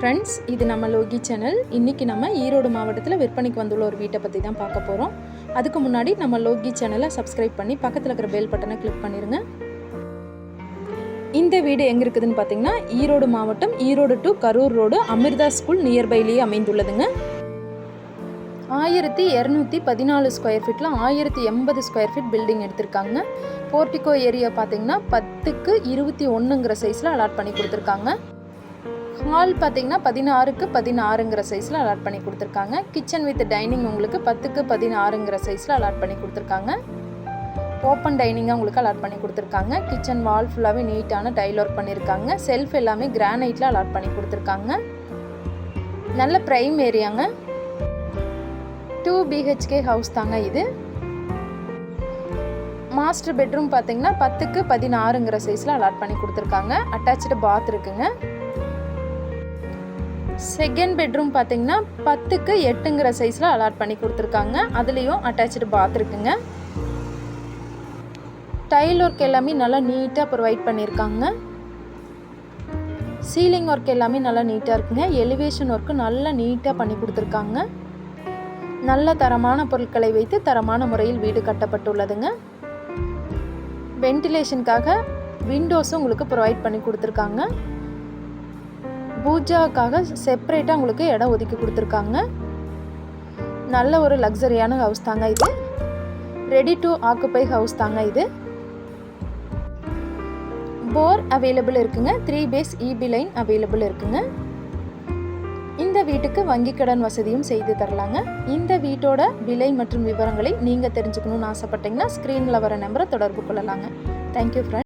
Friends இது நம்ம Loki channel இன்றைக்கி நம்ம ஈரோடு மாவட்டத்தில் விற்பனைக்கு வந்துள்ள ஒரு வீட்டை பற்றி தான் பார்க்க போகிறோம் அதுக்கு முன்னாடி நம்ம லோகி சேனலை சப்ஸ்கிரைப் பண்ணி பக்கத்தில் இருக்கிற பெல் பட்டனை கிளிக் பண்ணிடுங்க இந்த வீடு எங்கே இருக்குதுன்னு பார்த்தீங்கன்னா ஈரோடு மாவட்டம் Erode to Karur road Amrita school நியர்பைலேயே அமைந்துள்ளதுங்க. ஆயிரத்தி இரநூத்தி பதினாலு ஸ்கொயர் ஃபீட்டில் ஆயிரத்தி எண்பது ஸ்கொயர் ஃபீட் பில்டிங் எடுத்திருக்காங்க. போர்ட்டிகோ ஏரியா பார்த்தீங்கன்னா பத்துக்கு இருபத்தி ஒன்றுங்கிற சைஸில் அலாட் பண்ணி கொடுத்துருக்காங்க. ஹால் பார்த்திங்கன்னா பதினாறுக்கு பதினாறுங்கிற சைஸில் அலாட் பண்ணி கொடுத்துருக்காங்க. கிச்சன் வித் டைனிங் உங்களுக்கு பத்துக்கு பதினாறுங்கிற சைஸில் அலாட் பண்ணி கொடுத்துருக்காங்க. ஓப்பன் டைனிங்காக உங்களுக்கு அலாட் பண்ணி கொடுத்துருக்காங்க. கிச்சன் வால் ஃபுல்லாகவே நீட்டான டைல் ஒர்க் பண்ணியிருக்காங்க செல்ஃப் எல்லாமே கிரானைட்டில் அலாட் பண்ணி கொடுத்துருக்காங்க. நல்ல ப்ரைம் ஏரியாங்க டூ பிஹெச்கே ஹவுஸ் தாங்க இது. மாஸ்டர் பெட்ரூம் பார்த்தீங்கன்னா பத்துக்கு பதினாறுங்கிற சைஸில் அலாட் பண்ணி கொடுத்துருக்காங்க. அட்டாச்சு பாத் இருக்குங்க. செகண்ட் பெட்ரூம் பார்த்தீங்கன்னா பத்துக்கு எட்டுங்கிற சைஸில் அலாட் பண்ணி கொடுத்துருக்காங்க. அதுலேயும் அட்டாச்சு பாத் இருக்குங்க. டைல் ஒர்க் எல்லாமே நல்லா நீட்டாக ப்ரொவைட் பண்ணியிருக்காங்க சீலிங் ஒர்க் எல்லாமே நல்லா நீட்டாக இருக்குங்க. எலிவேஷன் ஒர்க்கு நல்லா நீட்டாக பண்ணி கொடுத்துருக்காங்க. நல்ல தரமான பொருட்களை வைத்து தரமான முறையில் வீடு கட்டப்பட்டுள்ளதுங்க. வென்டிலேஷனுக்காக விண்டோஸும் உங்களுக்கு ப்ரொவைட் பண்ணி கொடுத்துருக்காங்க. பூஜாவுக்காக செப்பரேட்டாக உங்களுக்கு இடம் ஒதுக்கி கொடுத்துருக்காங்க. நல்ல ஒரு லக்ஸரியான ஹவுஸ் தாங்க இது. ரெடி டு ஆக்குப்பை ஹவுஸ் தாங்க இது. போர் அவைலபிள் இருக்குங்க. Three phase EB line available இருக்குங்க. இந்த வீட்டுக்கு வங்கி கடன் வசதியும் செய்து தரலாங்க. இந்த வீட்டோட விலை மற்றும் விவரங்களை நீங்கள் தெரிஞ்சுக்கணும்னு ஆசைப்பட்டீங்கன்னா ஸ்க்ரீனில் வர நம்பரை தொடர்பு கொள்ளலாங்க. Thank you friend